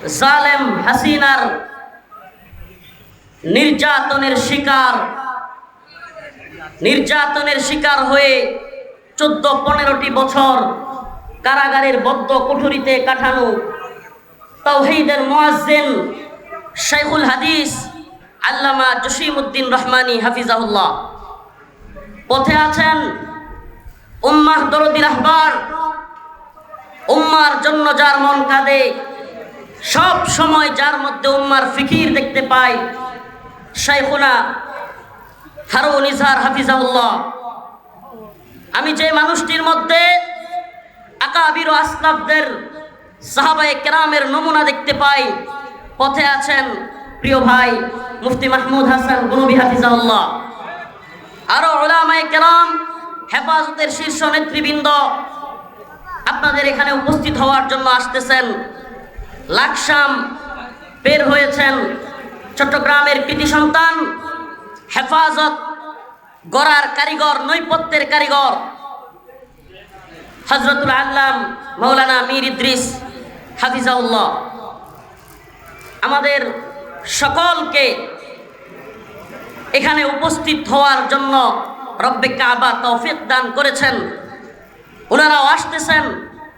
জালেম হাসিনার নির্যাতনের শিকার নির্যাতনের শিকার হয়ে চোদ্দ পনেরোটি বছর কারাগারের বদ্ধ কুঠুরিতে কাটানো তৌহিদের মোয়াজ্জেন শাইখুল হাদিস আল্লামা জসিমউদ্দিন রহমানী হাফিজাহুল্লাহ। পথে আছেন উম্মাহ দরদির আহবার উম্মার জন্য যার মন কাঁদে সব সময় যার মধ্যে উম্মার ফিকির দেখতে পাই, শাইখুনা হারুন ইজহার হাফিজাউল্লাহ আমি যে মানুষটির মধ্যে আকাবির ও আসলাফদের সাহাবায়ে কেরামের নমুনা দেখতে পাই, পথে আছেন প্রিয় ভাই মুফতি মাহমুদ হাসান গুনবি হাফিজাউল্লাহ আরও ওলামায়ে কেরাম, হেফাজতের শীর্ষ নেতৃবৃন্দ আপনাদের এখানে উপস্থিত হওয়ার জন্য আসতেছেন। লাকসাম বের হয়েছেন চট্টগ্রামের কৃতি সন্তান, হেফাজত গড়ার কারিগর নৈপত্যের কারিগর হজরতুল আল্লাম মৌলানা মীর ইদ্রিস হাফিজাউল্লাহ। আমাদের সকলকে এখানে উপস্থিত হওয়ার জন্য রব্বে কাবা তৌফিক দান করেছেন। ওনারাও আসতেছেন,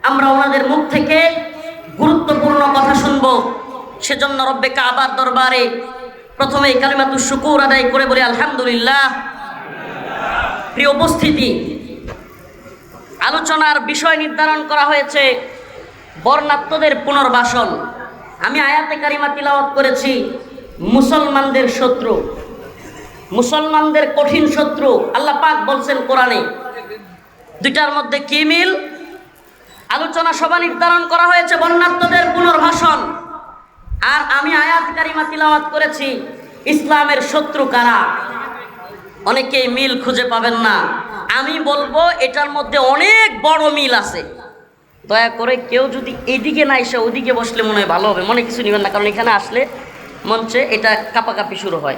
আমরা ওনাদের মুখ থেকে গুরুত্বপূর্ণ কথা শুনব। সেজন্য রব্বে কাবার দরবারে প্রথমে কালিমাতু শুকুর আদায় করে বলি, আলহামদুলিল্লাহ। প্রিয় উপস্থিতি, আলোচনার বিষয় নির্ধারণ করা হয়েছে বর্ণাত্মদের পুনর্বাসন। আমি আয়াতে কারিমা তিলাওয়াত করেছি, মুসলমানদের শত্রু, মুসলমানদের কঠিন শত্রু। আল্লাহ পাক বলছেন কোরআনে, দুইটার মধ্যে কি মিল? আলোচনা সভা নির্ধারণ করা হয়েছে বন্যাত্মদের পুনর্ভাষণ আর আমি আয়াত কারিমা তিলাওয়াত করেছি ইসলামের শত্রু কারা? অনেকেই মিল খুঁজে পাবেন না। আমি বলব এটার মধ্যে অনেক বড় মিল আছে। দয়া করে কেউ যদি এদিকে না এসে ওদিকে বসলে মনে হয় ভালো হবে। মনে কিছু নেবেন না কারণ এখানে আসলে মঞ্চে এটা কাপাকাপি শুরু হয়।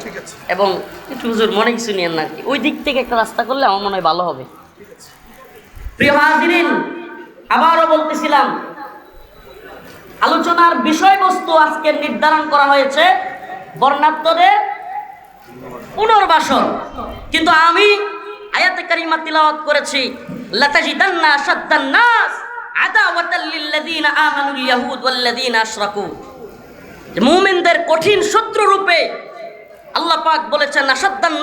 এবং একটু হুজুর মনে কিছু নিয়েন না। আর কি। ওই দিক থেকে একটা রাস্তা করলে আমার মনে হয় ভালো হবে। প্রিয় হাজিরিন আবারও বলতেছিলাম, আলোচনার বিষয়বস্তু আজকে নির্ধারণ করা হয়েছে বর্ণাত্মদের পুনর্বাসন। কিন্তু আমি আয়াতে কারিমা তিলাওয়াত করেছি, লাতাজিদান্না শাদ্দান নাস আদাওয়াতাল লিল্লাযিনা আমানুল ইয়াহুদ ওয়াল্লাযিনা আশরাকু। মুমিনদের কঠিন শত্রু রূপে আল্লাহ পাক বলেছেন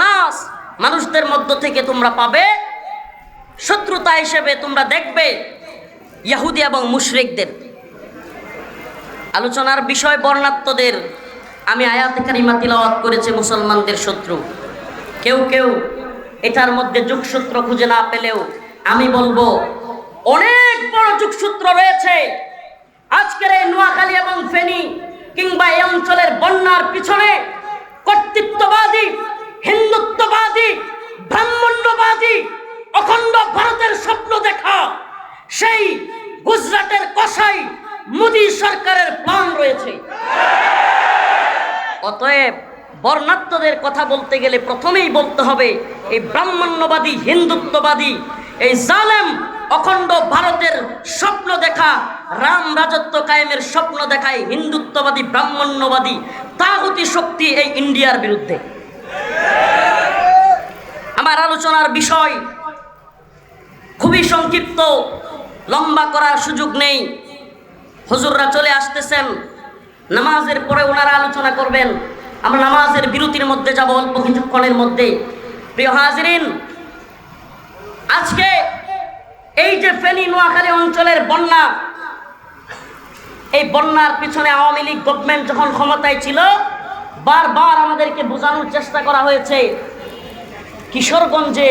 নাস মানুষদের মধ্য থেকে তোমরা পাবে, শত্রুতা হিসেবে তোমরা দেখবে। ইয়াহুদি এবং মুশরেকদের। আলোচনার বিষয় বর্ণাত্মদের। আমি আয়াত কারিমা তিলাওয়াত করেছে মুসলমানদের শত্রু। কেউ কেউ এটার মধ্যে যুগসূত্র খুঁজে না পেলেও আমি বলব, অনেক বড় যুগসূত্র রয়েছে। আজকের এই নোয়াখালী এবং ফেনী কিংবা এই অঞ্চলের বন্যার পিছনে কর্তৃত্ববাদী, হিন্দুত্ববাদী, ব্রাহ্মণ্যবাদী, অখণ্ড ভারতের স্বপ্ন দেখা। সেই গুজরাটের কসাই মোদী সরকারের প্ল্যান রয়েছে। অতএব বর্ণাত্মদের কথা বলতে গেলে প্রথমেই বলতে হবে, এই ব্রাহ্মণ্যবাদী, হিন্দুত্ববাদী, এই জালেম, অখণ্ড ভারতের স্বপ্ন দেখা, রাম রাজত্ব কায়েমের স্বপ্ন দেখায় হিন্দুত্ববাদী, ব্রাহ্মণ্যবাদী তাগতি শক্তি এই ইন্ডিয়ার বিরুদ্ধে। আমার আলোচনার বিষয় খুবই সংক্ষিপ্ত। লম্বা করার সুযোগ নেই। হুজুররা চলে আসতেছেন। নামাজের পরে ওনারা আলোচনা করবেন। আমরা নামাজের বিরতির মধ্যে যাব, অল্প কিছুক্ষণের মধ্যে। প্রিয় হাজরিন, আজকে এই যে ফেনী নোয়াখালী অঞ্চলের বন্যা, এই বন্যার পিছনে আওয়ামী লীগ গভর্নমেন্ট যখন ক্ষমতায় ছিল, বারবার আমাদেরকে বোঝানোর চেষ্টা করা হয়েছে। কিশোরগঞ্জে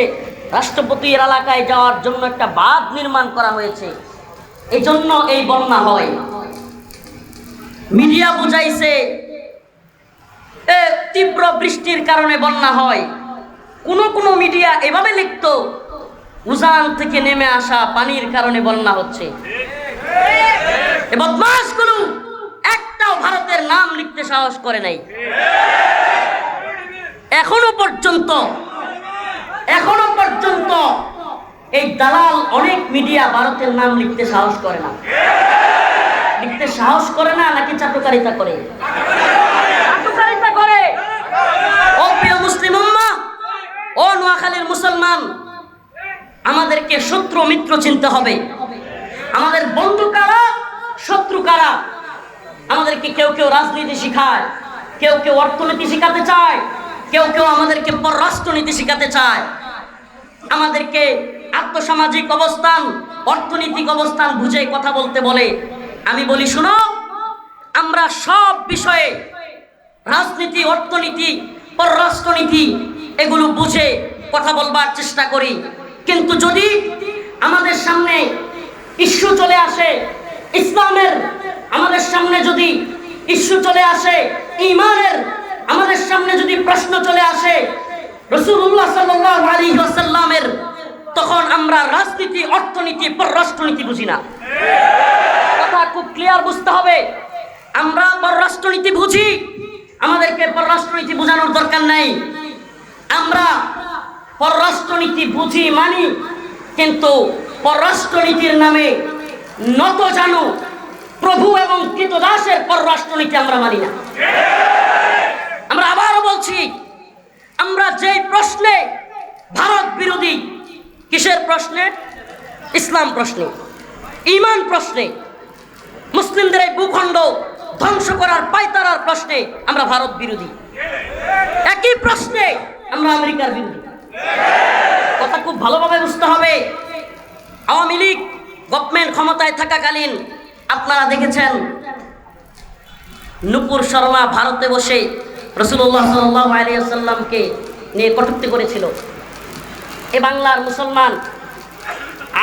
রাষ্ট্রপতির এলাকায় যাওয়ার জন্য একটা বাঁধ নির্মাণ করা হয়েছে। এই জন্য এই বন্যা হয়। মিডিয়া বুঝাইছে তীব্র বৃষ্টির কারণে বন্যা হয়। কোনো কোনো মিডিয়া এভাবে লিখত, উজান থেকে নেমে আসা পানির কারণে বন্যা হচ্ছে। একটাও ভারতের নাম লিখতে সাহস করে নাই। এখনও পর্যন্ত এখনও পর্যন্ত এই দালাল অনেক মিডিয়া ভারতের নাম লিখতে সাহস করে না। লিখতে সাহস করে না নাকি চাটুকারিতা করে? চাটুকারিতা করে। ও প্রিয় মুসলিম ও নোয়াখালীর মুসলমান আমাদেরকে শত্রু মিত্র চিনতে হবে। আমাদের বন্ধু কারা? শত্রু কারা? আমাদেরকে কেউ কেউ রাজনীতি শিখায় কেউ কেউ অর্থনীতি শিখাতে চায় কেউ কেউ আমাদেরকে পররাষ্ট্রনীতি শিখাতে চায়। আমাদেরকে আর্থসামাজিক অবস্থান, অর্থনৈতিক অবস্থান বুঝে কথা বলতে বলে। আমি বলি, শুনো, আমরা সব বিষয়ে রাজনীতি, অর্থনীতি, পররাষ্ট্রনীতি, এগুলো বুঝে কথা বলবার চেষ্টা করি। কিন্তু যদি আমাদের সামনে ইস্যু চলে আসে, ইসলামের আমাদের সামনে যদি ইস্যু চলে আসে, ইমানের আমাদের সামনে যদি প্রশ্ন চলে আসে রসুল্লাহ সাল্লাহ আলী ওয়াসাল্লামের তখন আমরা রাজনীতি, অর্থনীতি, পররাষ্ট্রনীতি বুঝি না। কথা খুব ক্লিয়ার বুঝতে হবে। আমরা পররাষ্ট্রনীতি বুঝি। আমাদেরকে পররাষ্ট্রনীতি বোঝানোর দরকার নাই। আমরা পররাষ্ট্রনীতি বুঝি মানি, কিন্তু পররাষ্ট্রনীতির নামে নত জানু, প্রভু এবং কৃতদাসের পররাষ্ট্রনীতি আমরা মানি না। আমরা আবারও বলছি আমরা যে প্রশ্নে ভারত বিরোধী, কিসের প্রশ্নে? ইসলাম প্রশ্নে, ইমান প্রশ্নে, মুসলিমদের এই ভূখণ্ড ধ্বংস করার পাইতারার প্রশ্নে আমরা ভারত বিরোধী। একই প্রশ্নে আমরা আমেরিকার বিরোধী। কথা খুব ভালোভাবে বুঝতে হবে। আওয়ামী লীগ গভর্নমেন্ট ক্ষমতায় থাকাকালীন আপনারা দেখেছেন নুপুর শর্মা ভারতে বসে রসুল্লাহ সাল্লাহ আলিয়াল্লামকে নিয়ে কটূক্তি করেছিল। এ বাংলার মুসলমান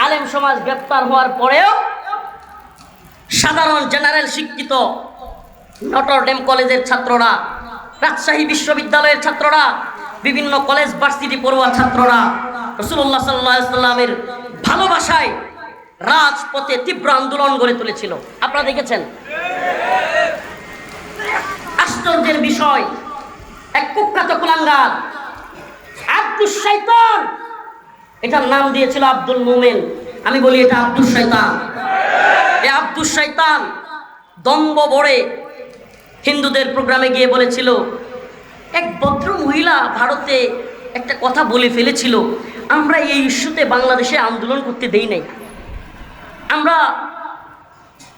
আলেম সমাজ গ্রেপ্তার হওয়ার পরেও সাধারণ জেনারেল শিক্ষিত নটর ডেম কলেজের ছাত্ররা, রাজশাহী বিশ্ববিদ্যালয়ের ছাত্ররা, বিভিন্ন কলেজ, ভার্সিটি পড়ুয়া ছাত্ররা রসুল্লাহ সাল্লাহ সাল্লামের ভালোবাসায় রাজপথে তীব্র আন্দোলন গড়ে তুলেছিল। আপনারা দেখেছেন? আশ্চর্যের বিষয়। এক কুখ্যাত কুলাঙ্গার। আব্দুল শৈতান এটার নাম দিয়েছিল আব্দুল মোমেন। আমি বলি, এটা আব্দুল শৈতান এ আব্দুল শৈতান দম্ব বড়ে হিন্দুদের প্রোগ্রামে গিয়ে বলেছিল, এক ভদ্র মহিলা ভারতে একটা কথা বলে ফেলেছিল, আমরা এই ইস্যুতে বাংলাদেশে আন্দোলন করতে দেই নাই। আমরা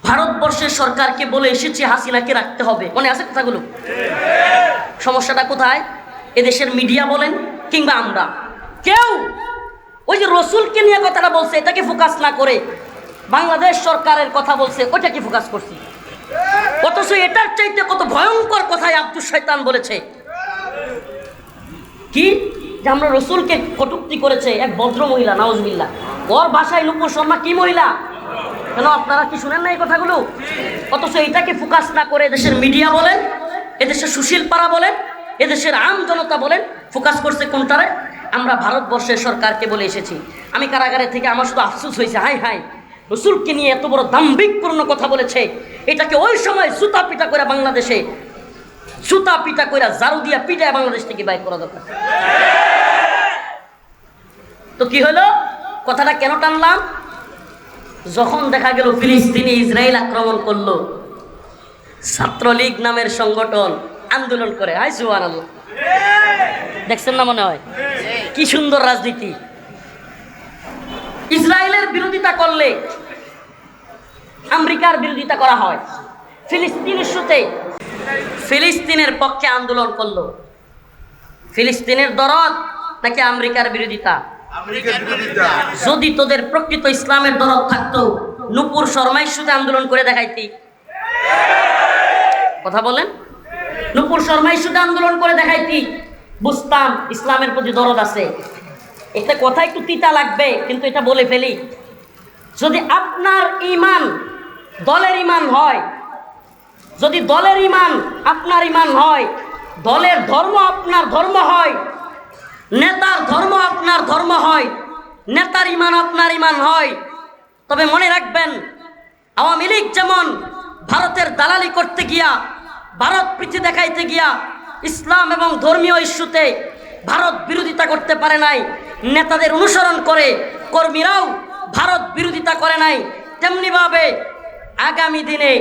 ভারতবর্ষের সরকারকে বলে এসেছি হাসিনাকে রাখতে হবে। মনে আছে কথাগুলো? সমস্যাটা কোথায়? এদেশের মিডিয়া বলেন কিংবা আমরা। কেউ ওই যে রসুলকে নিয়ে কথাটা বলছে, এটাকে ফোকাস না করে বাংলাদেশ সরকারের কথা বলছে ওটাকে ফোকাস করছি। অথচ এটার চাইতে কত ভয়ঙ্কর কথায় আব্দুল শৈতান বলেছে। কি? যে আমরা রসুলকে কটুক্তি করেছে, এক ভদ্র মহিলা নওয়াজবিল্লা ওর বাসায় নুপুর শর্মা কি মহিলা? কেন আপনারা কি শুনেন না এই কথাগুলো? অথচ এটাকে ফোকাস না করে দেশের মিডিয়া বলেন, এদেশের সুশীল পাড়া বলেন, এদেশের আম জনতা বলেন ফোকাস করছে কোনটারে? আমরা ভারতবর্ষের সরকারকে বলে এসেছি। আমি কারাগারে থেকে আমার শুধু আফসুস হয়েছে, হাই হাই। রসুলকে নিয়ে এত বড় দাম্ভিকপূর্ণ কথা বলেছে। এটাকে ওই সময় সুতা পিটা করে বাংলাদেশে, সুতা পিটা করে জারু দিয়া পিটায় বাংলাদেশ থেকে বাইর করা দরকার। তো কি হলো? কথাটা কেন টানলাম? যখন দেখা গেল ফিলিস্তিনি ইসরায়েল আক্রমণ করল, ছাত্রলীগ নামের সংগঠন আন্দোলন করে। হাই সুহান আল্লাহ দেখছেন না মনে হয়? কি সুন্দর রাজনীতি। ইসরায়েলের বিরোধিতা করলে আমেরিকার বিরোধিতা করা হয়। ফিলিস্তিনের ইস্যুতে ফিলিস্তিনের পক্ষে আন্দোলন করল। ফিলিস্তিনের দরদ নাকি আমেরিকার বিরোধিতা? যদি তোদের প্রকৃত ইসলামের দরদ থাকতো, নুপুর শর্মা ইস্যুতে আন্দোলন করে দেখাইতি। কথা বলেন? নুপুর শর্মা ইস্যুতে আন্দোলন করে দেখাইতি। বুঝতাম ইসলামের প্রতি দরদ আছে। এটা কথা একটু তিতা লাগবে, কিন্তু এটা বলে ফেলি। যদি আপনার ইমান দলের ইমান হয়, যদি দলের ইমান আপনার ইমান হয়, দলের ধর্ম আপনার ধর্ম হয় নেতার ধর্ম আপনার ধর্ম হয়, নেতার ইমান আপনার ইমান হয়। তবে মনে রাখবেন, আওয়ামী লীগ যেমন ভারতের দালালি করতে গিয়া, ভারত প্রীতি দেখাইতে গিয়া, ইসলাম এবং ধর্মীয় ইস্যুতে ভারত বিরোধিতা করতে পারে নাই, নেতাদের অনুসরণ করে কর্মীরাও ভারত বিরোধিতা করে নাই, তেমনিভাবে আগামী দিনে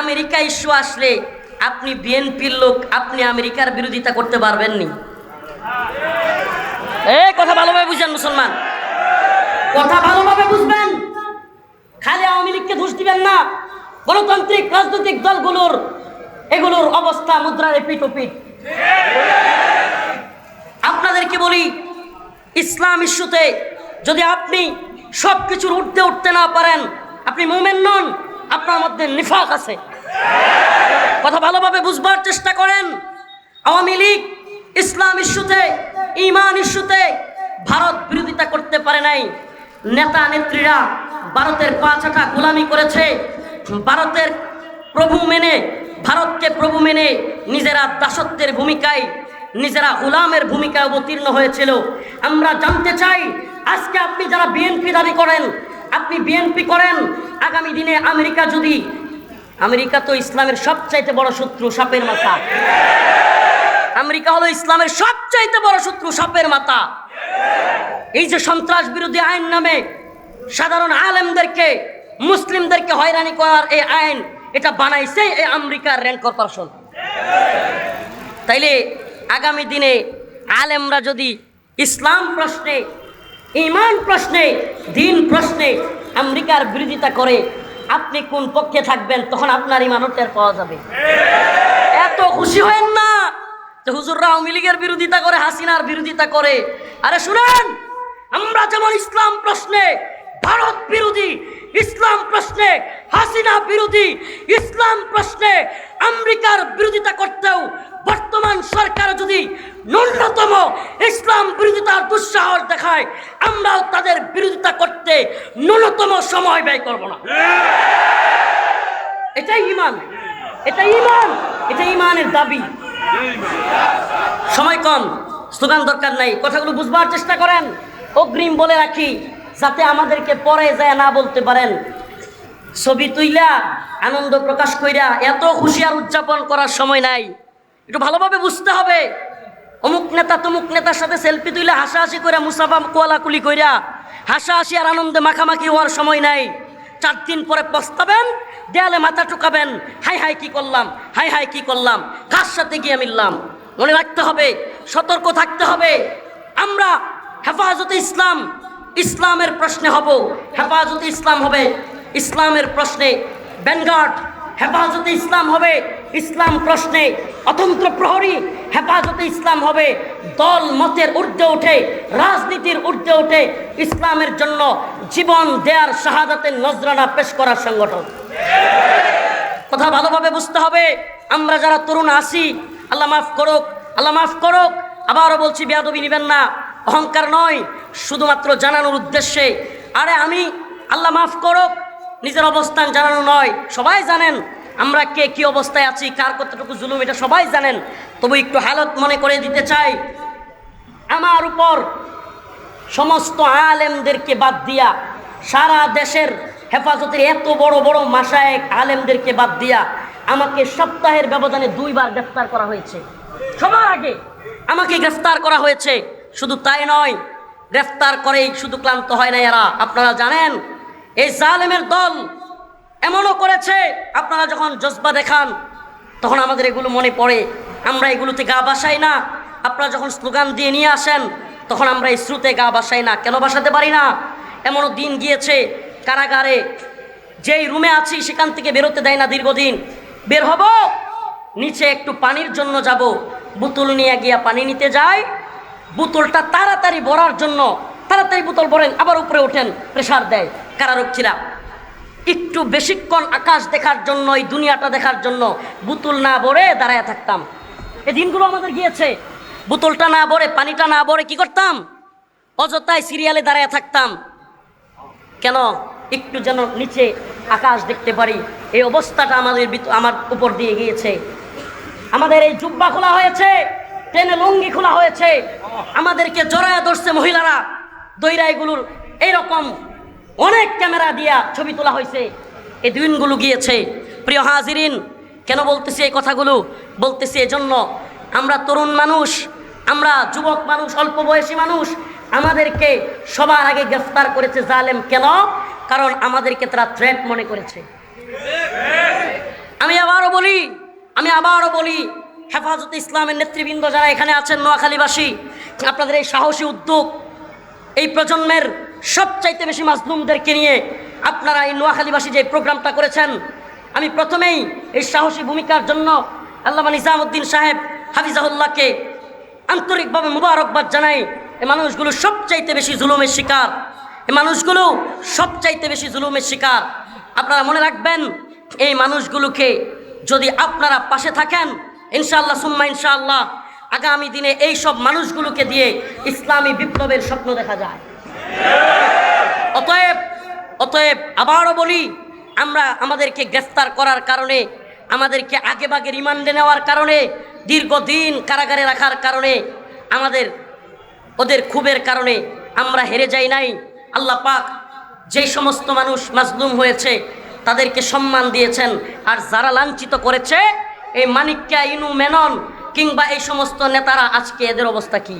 আমেরিকা ইস্যু আসলে আপনি বিএনপির লোক, আপনি আমেরিকার বিরোধিতা করতে পারবেননি। এই কথা ভালোভাবে বুঝছেন মুসলমান? কথা ভালোভাবে বুঝবেন? খালি আওয়ামী লীগকে দোষ দিবেন না। গণতান্ত্রিক, রাজনৈতিক দলগুলোর, এগুলোর অবস্থা মুদ্রার পিঠ ও পিঠ আপনাদেরকে বলি, ইসলাম ইস্যুতে যদি আপনি সব কিছুর উঠতে উঠতে না পারেন, আপনি মোমেন নন, আপনার মধ্যে নিফাক আছে। কথা ভালোভাবে বুঝবার চেষ্টা করেন। আওয়ামী লীগ ইসলাম ইস্যুতে, ইমান ইস্যুতে ভারত বিরোধিতা করতে পারে নাই। নেতা নেত্রীরা ভারতের পাঁচাটা গোলামি করেছে। ভারতের প্রভু মেনে, ভারতকে প্রভু মেনে নিজেরা দাসত্বের ভূমিকায়, নিজেরা গোলামের ভূমিকায় অবতীর্ণ হয়েছিল। আমরা জানতে চাই, আজকে আপনি যারা বিএনপি দাবি করেন, আপনি বিএনপি করেন, আগামী দিনে আমেরিকা যদি, আমেরিকা তো ইসলামের সবচাইতে বড় শত্রু, সাপের মাথা। আমেরিকা হলো ইসলামের সবচাইতে বড় শত্রু, সাপের মাথা। এই যে সন্ত্রাস বিরোধী আইন নামে সাধারণ আলেমদেরকে, মুসলিমদেরকে হয়রানি করার এই আইন এটা বানাইছে এই আমেরিকার র্যান্ড কর্পোরেশন। তাইলে আগামী দিনে আলেমরা যদি ইসলাম প্রশ্নে, ইমান প্রশ্নে, দিন প্রশ্নে আমেরিকার বিরোধিতা করে, আপনি কোন পক্ষে থাকবেন তখন আপনার ইমানও টের পাওয়া যাবে। এত খুশি হয়েন না। যে হুজুররা আওয়ামী লীগের বিরোধিতা করে, হাসিনার বিরোধিতা করে। আরে শুনেন, আমরা যেমন ইসলাম প্রশ্নে, ভারত বিরোধী, ইসলাম প্রশ্নে, হাসিনা বিরোধী, ইসলাম প্রশ্নে আমেরিকার বিরোধিতা করতেও বর্তমান সরকার যদি ন্যূনতম ইসলাম বিরোধিতার দুঃসাহস দেখায়, আমরাও তাদের বিরোধিতা করতে ন্যূনতম সময় ব্যয় করব না। এটাই ইমান এটা ইমান এটা ইমানের দাবি। সময় কম, স্লোগান দরকার নাই, কথাগুলো বুঝবার চেষ্টা করেন। অগ্রিম বলে রাখি, যাতে আমাদেরকে পরে যায় না বলতে পারেন। ছবি তুইলা, আনন্দ প্রকাশ কইরা এত খুশি আর উদযাপন করার সময় নাই। একটু ভালোভাবে বুঝতে হবে। অমুক নেতা তমুক নেতার সাথে সেলফি তুইলা হাসাহাসি করে মুসাফা কোয়ালাকুলি কইরা হাসাহাসি আর আনন্দে মাখামাখি হওয়ার সময় নাই। চার দিন পরে পস্তাবেন, দেয়ালে মাথা ঠুকাবেন, হাই হাই কি করলাম, হাই হাই কি করলাম, কার সাথে গিয়ে মিললাম? মনে রাখতে হবে, সতর্ক থাকতে হবে। আমরা হেফাজতে ইসলাম, ইসলামের প্রশ্নে হব। হেফাজতে ইসলাম হবে, ইসলামের প্রশ্নে ব্যানগার্ড হেফাজতে ইসলাম হবে। ইসলাম প্রশ্নে অতন্ত্র প্রহরী, হেফাজতে ইসলাম হবে। দল মতের ঊর্ধ্বে ওঠে রাজনীতির ঊর্ধ্বে ওঠে ইসলামের জন্য জীবন দেয়ার শাহাদাতের নজরানা পেশ করার সংগঠন। কথা ভালোভাবে বুঝতে হবে। আমরা যারা তরুণ আসি আল্লাহ মাফ করুক, আল্লাহ মাফ করুক, আবারও বলছি বেয়াদবি নেবেন না। অহংকার নয়, শুধুমাত্র জানানোর উদ্দেশ্যে। আরে আমি, আল্লাহ মাফ করুক, নিজের অবস্থান জানানো নয়। সবাই জানেন আমরা কে কি অবস্থায় আছি, কার কতটুকু জুলুম, এটা সবাই জানেন। তবু একটু হালত মনে করে দিতে চাই, আমার উপর সমস্ত আলেমদেরকে বাদ দিয়া সারা দেশের হেফাজতের এত বড় বড় মাসায়েক আলেমদেরকে বাদ দিয়া আমাকে সপ্তাহের ব্যবধানে দুইবার গ্রেফতার করা হয়েছে। সবার আগে আমাকে গ্রেফতার করা হয়েছে, শুধু তাই নয়, গ্রেফতার করেই শুধু ক্লান্ত হয় না এরা। আপনারা জানেন, এই জালেমের দল এমনও করেছে। আপনারা যখন জজবা দেখান, তখন আমাদের এগুলো মনে পড়ে। আমরা এগুলোতে গা বাসাই না। আপনারা যখন স্লোগান দিয়ে নিয়ে আসেন, তখন আমরা এই শ্রুতে গা বাসাই না। কেন বাসাতে পারি না? এমনও দিন গিয়েছে কারাগারে। যেই রুমে আছি, সেখান থেকে বেরোতে দেয় না দীর্ঘদিন। বের হব, নিচে একটু পানির জন্য যাব। বোতল নিয়ে গিয়া পানি নিতে যাই। বোতলটা তাড়াতাড়ি ভরার জন্য, তাড়াতাড়ি বোতল ভরেন, আবার উপরে ওঠেন প্রেশার দেয়। কারারক্ষীরা একটু বেশিক্ষণ আকাশ দেখার জন্য, এই দুনিয়াটা দেখার জন্য বোতল না ভরে দাঁড়ায় থাকতাম। এই দিনগুলো আমাদের গিয়েছে। বোতলটা না ভরে, পানিটা না ভরে কি করতাম? অযথায় সিরিয়ালে দাঁড়ায় থাকতাম। কেন? একটু যেন নিচে আকাশ দেখতে পারি। এই অবস্থাটা আমাদের আমার উপর দিয়ে গিয়েছে। আমাদের এই জুব্বা খোলা হয়েছে ট্রেনে লুঙ্গি খোলা হয়েছে। আমাদেরকে জড়ায় ধরছে মহিলারা। দৈরা এগুলোর এইরকম অনেক ক্যামেরা দিয়া ছবি তোলা হয়েছে। এই দিনগুলো গিয়েছে। প্রিয় হাজিরিন, কেন বলতেছি এই কথাগুলো? বলতেছি এজন্য, আমরা তরুণ মানুষ, আমরা যুবক মানুষ, অল্প বয়সী মানুষ, আমাদেরকে সবার আগে গ্রেফতার করেছে জালেম কেন? কারণ আমাদেরকে তারা থ্রেট মনে করেছে। আমি আবারও বলি, আমি আবারও বলি, হেফাজত ইসলামের নেতৃবৃন্দ যারা এখানে আছেন নোয়াখালীবাসী, আপনাদের এই সাহসী উদ্যোগ, এই প্রজন্মের সবচাইতে বেশি মাজলুমদেরকে নিয়ে আপনারা এই নোয়াখালীবাসী যে প্রোগ্রামটা করেছেন, আমি প্রথমেই এই সাহসী ভূমিকার জন্য আল্লামা নিজামুদ্দিন সাহেব হাফিজাহুল্লাহকে আন্তরিকভাবে মুবারকবাদ জানাই, এ মানুষগুলো সবচাইতে বেশি জুলুমের শিকার, এ মানুষগুলো সবচাইতে বেশি জুলুমের শিকার। আপনারা মনে রাখবেন, এই মানুষগুলোকে যদি আপনারা পাশে থাকেন, ইনশাআল্লাহ, সুম্মা ইনশাআল্লাহ, আগামী দিনে এই সব মানুষগুলোকে দিয়ে ইসলামী বিপ্লবের স্বপ্ন দেখা যায়। অতএব অতএব আবারও বলি, আমরা আমাদেরকে গ্রেফতার করার কারণে, আমাদেরকে আগে বাগে রিমান্ডে নেওয়ার কারণে, দীর্ঘদিন কারাগারে রাখার কারণে, আমাদের, ওদের ক্ষোভের কারণে আমরা হেরে যাই নাই। আল্লাহ পাক যেই সমস্ত মানুষ মাজলুম হয়েছে, তাদেরকে সম্মান দিয়েছেন, আর যারা লাঞ্ছিত করেছে, এই মানিক্যা ইনু, মেনন, কিংবা এই সমস্ত নেতারা, আজকে এদের অবস্থা কি?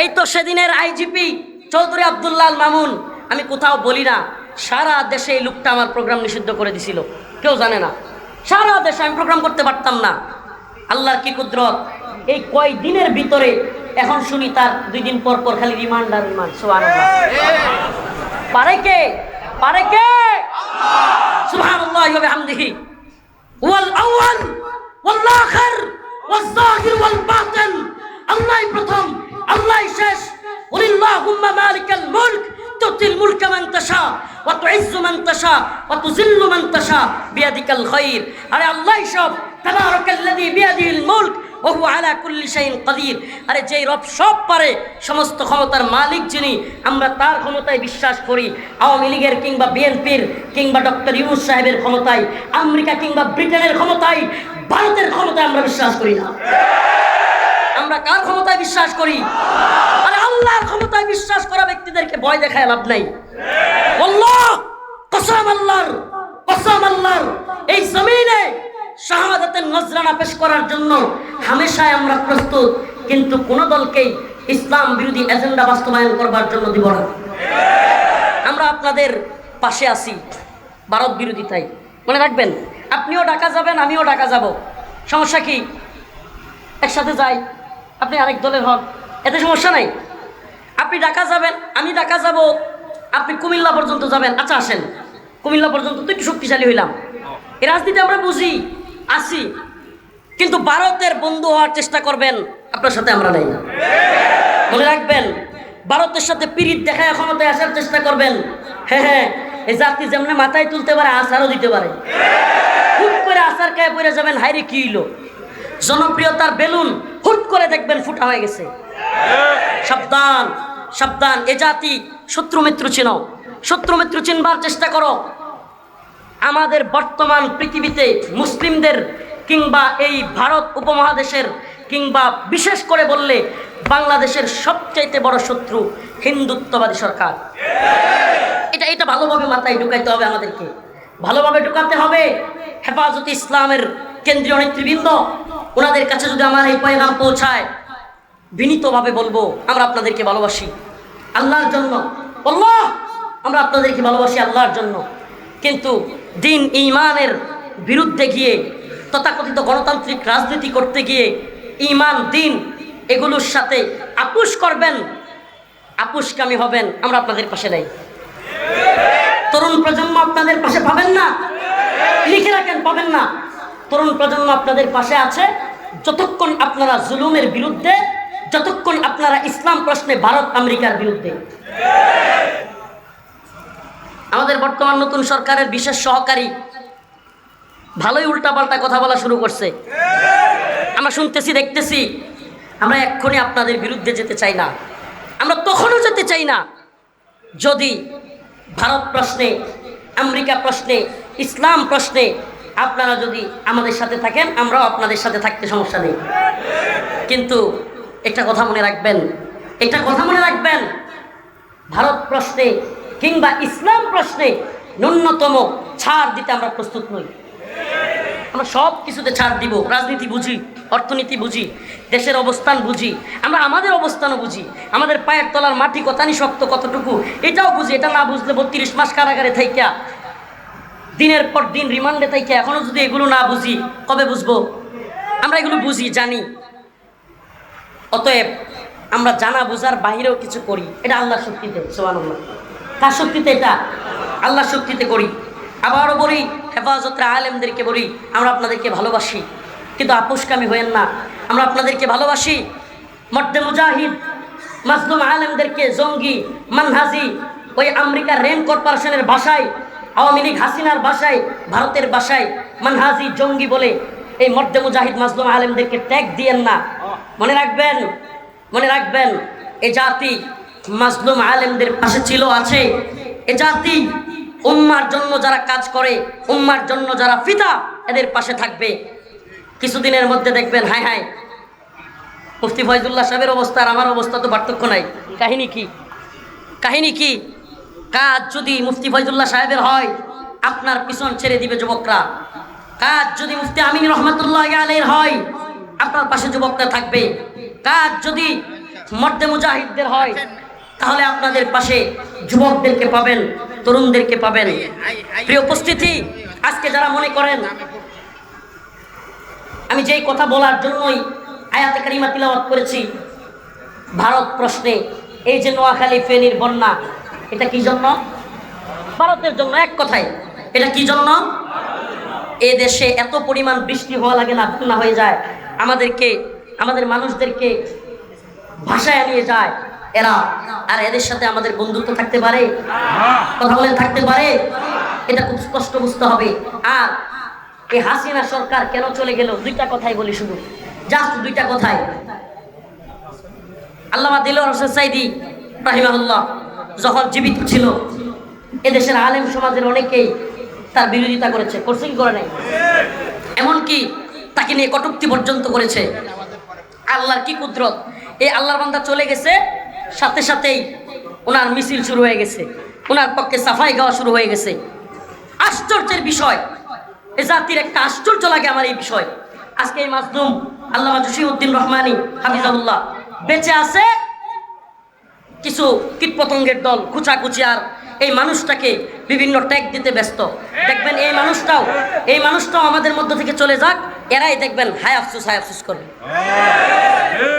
এই তো সেদিনের আইজিপি চৌধুরী আবদুল্লাল মামুন, আমি কোথাও বলি না, সারা দেশে এই লোকটা আমার প্রোগ্রাম নিষিদ্ধ করে দিছিল। কেউ জানে না। সারা দেশে আমি প্রোগ্রাম করতে পারতাম না। আল্লাহর কি কুদরত? এই কয় দিনের ভিতরে এখন শুনি তার দুই দিন পর পর খালি রিমান্ড আর রিমান্ড সুবহানাল্লাহ। পারে কে? পারে কে? সুবহানাল্লাহ ওয়া বিহামদিহি। ওয়াল আউয়াল ওয়াল ওয়াল যাহির ওয়াল বাতিন আল্লাহই প্রথম, আল্লাহই শেষ। মালিকাল মুলক আরে বিয়াদিহিল মুলক আলা আরে যেই রব সব পারে, সমস্ত ক্ষমতার মালিক যিনি, আমরা তার ক্ষমতায় বিশ্বাস করি। আওয়ামী লীগের কিংবা বিএনপির কিংবা ডক্টর ইউনুস সাহেবের ক্ষমতায়, আমেরিকা কিংবা ব্রিটেনের ক্ষমতায়, ভারতের ক্ষমতায় আমরা বিশ্বাস করি না। আমরা কার ক্ষমতায় বিশ্বাস করি? আরে আল্লাহর ক্ষমতায় বিশ্বাস করা ব্যক্তিদেরকে ভয় দেখায় লাভ নাই। আল্লাহ, কসম আল্লাহর কসম আল্লাহর। এই জমিনে শাহাদাতের নজরানা পেশ করার জন্য হামেশাই আমরা প্রস্তুত, কিন্তু কোন দলকেই ইসলাম বিরোধী এজেন্ডা বাস্তবায়ন করবার জন্য দিব না। আমরা আপনাদের পাশে আছি, ভারত বিরোধিতাই মনে রাখবেন, আপনিও ঢাকা যাবেন, আমিও ঢাকা যাব। সমস্যা কি? একসাথে যাই। আপনি আরেক দলের হন। এতে সমস্যা নাই। আপনি ঢাকা যাবেন, আমি ঢাকা যাব। আপনি কুমিল্লা পর্যন্ত যাবেন। আচ্ছা আসেন। কুমিল্লা পর্যন্ত তো একটু শক্তিশালী হইলাম। এই রাজনীতি আমরা বুঝি, আসি। কিন্তু ভারতের বন্ধু হওয়ার চেষ্টা করবেন, আপনার সাথে আমরা নাই মনে রাখবেন, ভারতের সাথে পিরিত দেখায় ক্ষমতায় আসার চেষ্টা করবেন। হ্যাঁ হ্যাঁ এই জাতি যেমন মাথায় তুলতে পারে আসারও দিতে পারে। খুব করে আসার কায়ে পড়ে যাবেন হাইরে কি হইল? জনপ্রিয়তার বেলুন হুট করে দেখবেন ফুটা হয়ে গেছে। সাবধান সাবধান, এ জাতি শত্রু মিত্র চিনো। শত্রু মিত্র চিনবার চেষ্টা করো। আমাদের বর্তমান পৃথিবীতে মুসলিমদের কিংবা এই ভারত উপমহাদেশের কিংবা বিশেষ করে বললে বাংলাদেশের সবচাইতে বড় শত্রু হিন্দুত্ববাদী সরকার। এটা এটা ভালোভাবে মাথায় ঢুকাইতে হবে আমাদেরকে। ভালোভাবে ঢুকাতে হবে হেফাজত ইসলামের কেন্দ্রীয় নেতৃবৃন্দ। ওনাদের কাছে যদি আমার এই পয়গাম পৌঁছায়, বিনীতভাবে বলব, আমরা আপনাদেরকে ভালোবাসি। আল্লাহর জন্য। আল্লাহ! আমরা আপনাদেরকে ভালোবাসি আল্লাহর জন্য। কিন্তু দিন ইমানের বিরুদ্ধে গিয়ে, তথাকথিত গণতান্ত্রিক রাজনীতি করতে গিয়ে, ইমান, দিন, এগুলোর সাথে আপুস করবেন আপুসকামী হবেন, আমরা আপনাদের পাশে নেই। তরুণ প্রজন্ম আপনাদের পাশে পাবেন না। লিখে রাখেন, পাবেন না। তরুণ প্রজন্ম আপনাদের পাশে আছে। যতক্ষণ আপনারা জুলুমের বিরুদ্ধে, যতক্ষণ আপনারা ইসলাম প্রশ্নে ভারত, আমেরিকার বিরুদ্ধে। আমাদের বর্তমান নতুন সরকারের বিশেষ সহকারী ভালোই উল্টাপাল্টা কথা বলা শুরু করছে। আমরা শুনতেছি, দেখতেছি, আমরা এক্ষুনি আপনাদের বিরুদ্ধে যেতে চাই না। আমরা তখনও যেতে চাই না যদি ভারত প্রশ্নে, আমেরিকা প্রশ্নে, ইসলাম প্রশ্নে আপনারা যদি আমাদের সাথে থাকেন, আমরাও আপনাদের সাথে থাকতে সমস্যা নেই। কিন্তু একটা কথা মনে রাখবেন, একটা কথা মনে রাখবেন। ভারত প্রশ্নে কিংবা ইসলাম প্রশ্নে ন্যূনতম ছাড় দিতে আমরা প্রস্তুত নই। আমরা সব কিছুতে ছাড় দিব, রাজনীতি বুঝি, অর্থনীতি বুঝি, দেশের অবস্থান বুঝি, আমরা আমাদের অবস্থানও বুঝি, আমাদের পায়ের তলার মাটি কতানি শক্ত কতটুকু, এটাও বুঝি, এটা না বুঝলে বত্রিশ মাস কারাগারে থাইকা দিনের পর দিন রিমান্ডে থেকে এখনও যদি এগুলো না বুঝি, কবে বুঝব? আমরা এগুলো বুঝি, জানি। অতএব আমরা জানা বুঝার বাহিরেও কিছু করি। এটা আল্লাহ শক্তিতে সোমান কার শক্তিতে এটা? আল্লাহ শক্তিতে করি। আবারও বলি, হেফাজতের আলেমদেরকে বলি, আমরা আপনাদেরকে ভালোবাসি। কিন্তু আপোষকামী হয়েন না। আমরা আপনাদেরকে ভালোবাসি। মর্দে মুজাহিদ মাসলুম আলেমদেরকে জঙ্গি, মানহাজি, ওই আমেরিকার রেন কর্পোরেশনের ভাষায় আওয়ামী লীগ হাসিনার বাসায়, ভারতের বাসায় মানহাজি জঙ্গি বলে এই মর্দে মুজাহিদ মাজলুম আলেমদেরকে ট্যাগ দিয়েন না। মনে রাখবেন মনে রাখবেন, এ জাতি মাজলুম আলেমদের পাশে ছিল, আছে। এ জাতি উম্মার জন্য যারা কাজ করে, উম্মার জন্য যারা ফিতা, এদের পাশে থাকবে। কিছুদিনের মধ্যে দেখবেন হাই হাই মুফতি ফয়জুল্লাহ সাহেবের অবস্থা আর আমার অবস্থা তো পার্থক্য নাই। কাহিনী কি? কাহিনী কি? কাজ যদি মুফতি ফয়জুল্লাহ সাহেবের হয়, আপনার পিছন ছেড়ে দিবে যুবকরা। কাজ যদি মুফতি আমিন রহমতুল্লাহ আলের হয়, আপনার পাশে যুবকরা থাকবে। কাজ যদি মর্দে মুজাহিদদের হয়, তাহলে আপনাদের পাশে যুবকদেরকে পাবেন, তরুণদেরকে পাবেন। প্রিয় উপস্থিতি, আজকে যারা মনে করেন, আমি যেই কথা বলার জন্যই আয়াতে কারিমা তিলাওয়াত করেছি, ভারত প্রশ্নে, এই যে নোয়াখালী ফেনীর বন্যা এটা কি জন্য? ভারতের জন্য এক কথায়, এটা কি জন্য? এ দেশে এত পরিমাণ বৃষ্টি হওয়া লাগে না বন্যা হয়ে যায়। আমাদেরকে, আমাদের মানুষদেরকে ভাষায় নিয়ে যায় এরা। আর এদের সাথে আমাদের বন্ধুত্ব থাকতে পারে? কথা বলে থাকতে পারে? এটা খুব স্পষ্ট বুঝতে হবে। আর এই হাসিনা সরকার কেন চলে গেল? দুইটা কথাই বলি শুধু। জাস্ট দুইটা কথাই। আল্লামা দিল হোসেন সাইদি, রাহিমাহুল্লাহ। যখন জীবিত ছিল, এদেশের আলেম সমাজের অনেকেই তার বিরোধিতা করেছে। করছে কি করে নাই? এমনকি তাকে নিয়ে কটুক্তি পর্যন্ত করেছে। আল্লাহর কি কুদরত? এই আল্লাহর বান্দা চলে গেছে, সাথে সাথেই ওনার মিছিল শুরু হয়ে গেছে। ওনার পক্ষে সাফাই গাওয়া শুরু হয়ে গেছে। আশ্চর্যের বিষয়, এ জাতির একটা আশ্চর্য লাগে আমার এই বিষয়। আজকে এই মাসদুম আল্লাহ জসিউদ্দিন রহমানি হাফিজাউল্লাহ বেঁচে আছে কিছু কীটপতঙ্গের দল খুচাকুচি আর এই মানুষটাকে বিভিন্ন ট্যাগ দিতে ব্যস্ত। দেখবেন এই মানুষটাও এই মানুষটাও আমাদের মধ্য থেকে চলে যাক এরাই দেখবেন হাই আফসুস হাই আফসুস করবে।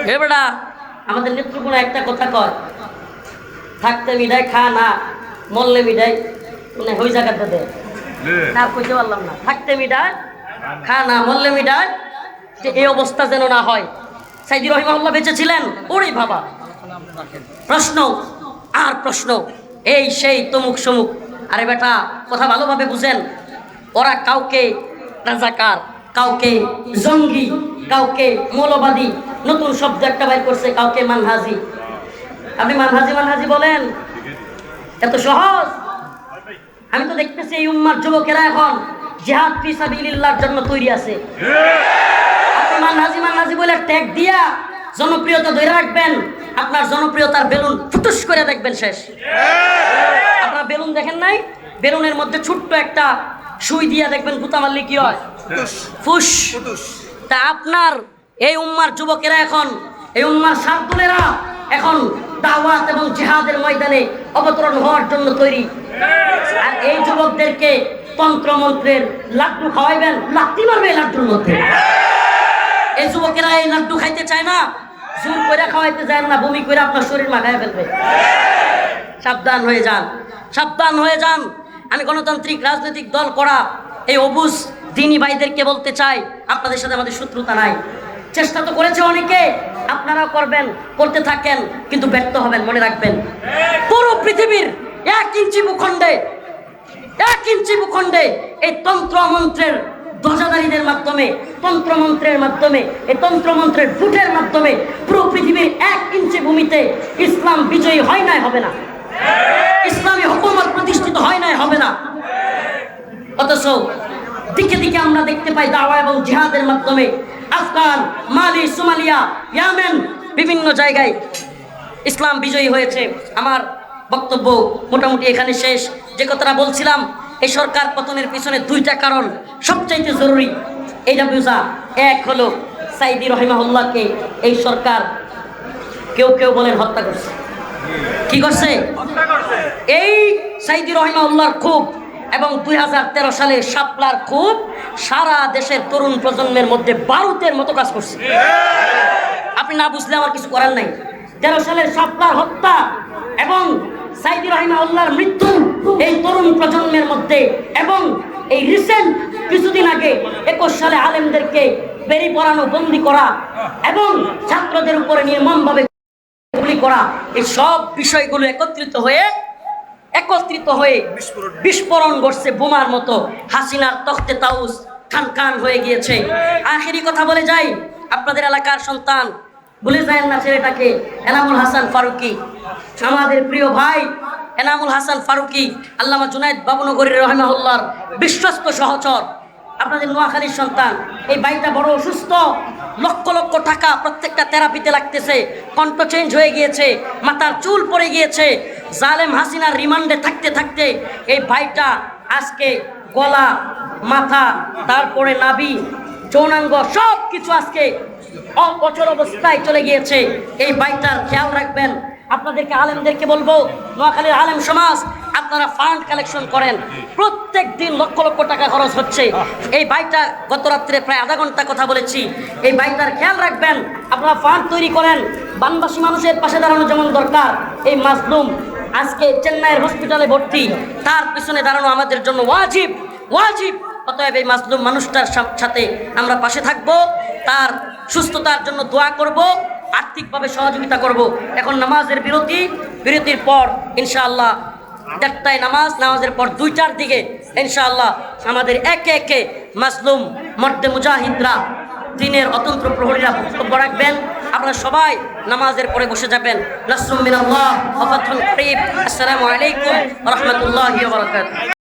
হে বেটা আমাদের নেত্রকোনা একটা কথা কয় থাকতে মিডাই খা না মরলে মিডাই মানে ওই জায়গাটা দে। না কইতে পারলাম না। থাকতে মিডাই খা না মরলে মিডাই যে এই অবস্থা যেন না হয়। সাইদি রহিমাল্লাহ বেঁচে ছিলেন ওরে বাবা। প্রশ্ন, আর প্রশ্ন, এই সেই তমুক সমুক। আরে বেটা, কথা ভালোভাবে বুঝেন। ওরা কাউকে রাজাকার, কাউকে জঙ্গি, কাউকে মৌলবাদী, নতুন শব্দ একটা বাইর করছে, কাউকে মানহাজি। আপনি মানহাজি মানহাজি বলেন? এত সহজ? আমি তো দেখতেছি এই উম্মার যুবকেরা এখন জেহাদ ফি সাবিলিল্লাহর জন্য তৈরি আছে। আপনি মানহাজি মানহাজি বলে ট্যাগ দিয়া জনপ্রিয়তা ধরে রাখবেন আপনার জনপ্রিয়তার বেলুন ফুটুস করে দেখবেন শেষ। আপনারা বেলুন দেখেন নাই? বেলুনের মধ্যে ছোট্ট একটা সুই দিয়া দেখবেন গুতা মারলে কি হয়? ফুস। তা আপনার এই উম্মার যুবকেরা এখন এই উম্মার সার্দুলেরা এখন দাওয়াত এবং জেহাদের ময়দানে অবতরণ হওয়ার জন্য তৈরি। আর এই যুবকদেরকে তন্ত্রমন্ত্রের লাড্ডু খাওয়াইবেন লাত্তি মারবে লাড্ডুর মধ্যে। এই যুবকেরা এই লাড্ডু খাইতে চায় না জোর করে খাওয়াইতে যায় না, বমি করে আপনার শরীর মাখায় ফেলবে। সাবধান হয়ে যান, সাবধান হয়ে যান। আমি গণতান্ত্রিক রাজনৈতিক দল করা এই অবুজ দিনী ভাইদেরকে বলতে চাই, আপনাদের সাথে আমাদের শত্রুতা নাই। চেষ্টা তো করেছে অনেকে, আপনারাও করবেন, করতে থাকেন, কিন্তু ব্যর্থ হবেন, মনে রাখবেন। পুরো পৃথিবীর এক ইঞ্চি ভূখণ্ডে, এক ইঞ্চি ভূখণ্ডে এই তন্ত্র মন্ত্রের ধ্বজাধারীদের মাধ্যমে, তন্ত্রমন্ত্রের মাধ্যমে, এই তন্ত্রমন্ত্রের ফুটের মাধ্যমে পুরো পৃথিবীর এক ইঞ্চি ভূমিতে ইসলাম বিজয়ী হয় নাই, হবে না। ইসলামী হুকুমত প্রতিষ্ঠিত হয় নাই, হবে না। অথচ দিকে দিকে আমরা দেখতে পাই দাওয়া এবং জিহাদের মাধ্যমে আফগান, মালি, সোমালিয়া, ইয়ামেন বিভিন্ন জায়গায় ইসলাম বিজয়ী হয়েছে। আমার বক্তব্য মোটামুটি এখানে শেষ। যে কথাটা বলছিলাম এই সরকার পতনের পিছনে দুইটা কারণ সবচাইতে জরুরি। এইটা বুঝা এক হলো সাইদি রহিমাহুল্লাহকে এই সরকার কেউ কেউ বলেন হত্যা করছে। কি করছে? এই সাইদি রহিমাউল্লাহর খুব এবং দুই সালে শাপলার খুব সারা দেশের তরুণ প্রজন্মের মধ্যে বারুদের মতো কাজ করছে। আপনি না বুঝলে আমার কিছু করার নাই। তেরো সালের শাপলার হত্যা এবং সাইদি রহিমাউল্লাহর মৃত্যু এই তরুণ প্রজন্মের মধ্যে এবং এই রিসেন্ট কিছুদিন আগে একুশ সালে আলেমদেরকে বেরি পড়ানো বন্দি করা এবং ছাত্রদের উপরে নির্মমভাবে গুলি করা এই সব বিষয়গুলো একত্রিত হয়ে একত্রিত হয়ে বিস্ফোরণ। ঘটছে বোমার মতো। হাসিনার তখতে তাউস খান খান হয়ে গিয়েছে। আখেরি কথা বলে যাই আপনাদের এলাকার সন্তান ভুলে যায় না ছেলেটাকে, এনামুল হাসান ফারুকি। আমাদের প্রিয় ভাই এনামুল হাসান ফারুকি, আল্লামা জুনাইদ বাবুনগরীর রহমাউল্লাহর বিশ্বস্ত সহচর, আপনাদের নোয়াখালীর সন্তান। এই বাড়িটা বড় অসুস্থ, লক্ষ লক্ষ টাকা প্রত্যেকটা থেরাপিতে লাগতেছে, কণ্ঠ চেঞ্জ হয়ে গিয়েছে, মাথার চুল পড়ে গিয়েছে, জালেম হাসিনার রিমান্ডে থাকতে থাকতে এই ভাইটা আজকে গলা, মাথা, তারপরে নাভি, যৌনাঙ্গ সব কিছু আজকে অচল অবস্থায় চলে গিয়েছে। এই বাইকটার খেয়াল রাখবেন। আপনাদেরকে, আলেমদেরকে বলব, নোয়াখালীর আলেম সমাজ, আপনারা ফান্ড কালেকশন করেন। প্রত্যেক দিন লক্ষ লক্ষ টাকা খরচ হচ্ছে। এই বাইকটা গত রাত্রে প্রায় আধা ঘণ্টা কথা বলেছি। এই বাইকটার খেয়াল রাখবেন, আপনারা ফান্ড তৈরি করেন। বানবাসী মানুষের পাশে দাঁড়ানো যেমন দরকার। এই মাসলুম আজকে চেন্নাইয়ের হসপিটালে ভর্তি। তার পিছনে দাঁড়ানো আমাদের জন্য ওয়াজিব। ওয়াজিব। অতএব এই মাসলুম মানুষটার সাথে আমরা পাশে থাকব। তার সুস্থতার জন্য দোয়া করব, আর্থিকভাবে সহযোগিতা করব। এখন নামাজের বিরতি, বিরতির পর ইনশাআল্লাহ দেড়টায় নামাজ, নামাজের পর দুইটার দিকে ইনশাআল্লাহ আমাদের একে একে মাসলুম মর্দে মুজাহিদরা, দিনের অতন্ত্র প্রহরীরা বক্তব্য রাখবেন। আপনারা সবাই নামাজের পরে বসে যাবেন। নাসরুম মিনাল্লাহ আসসালামু আলাইকুম রাহমাতুল্লাহি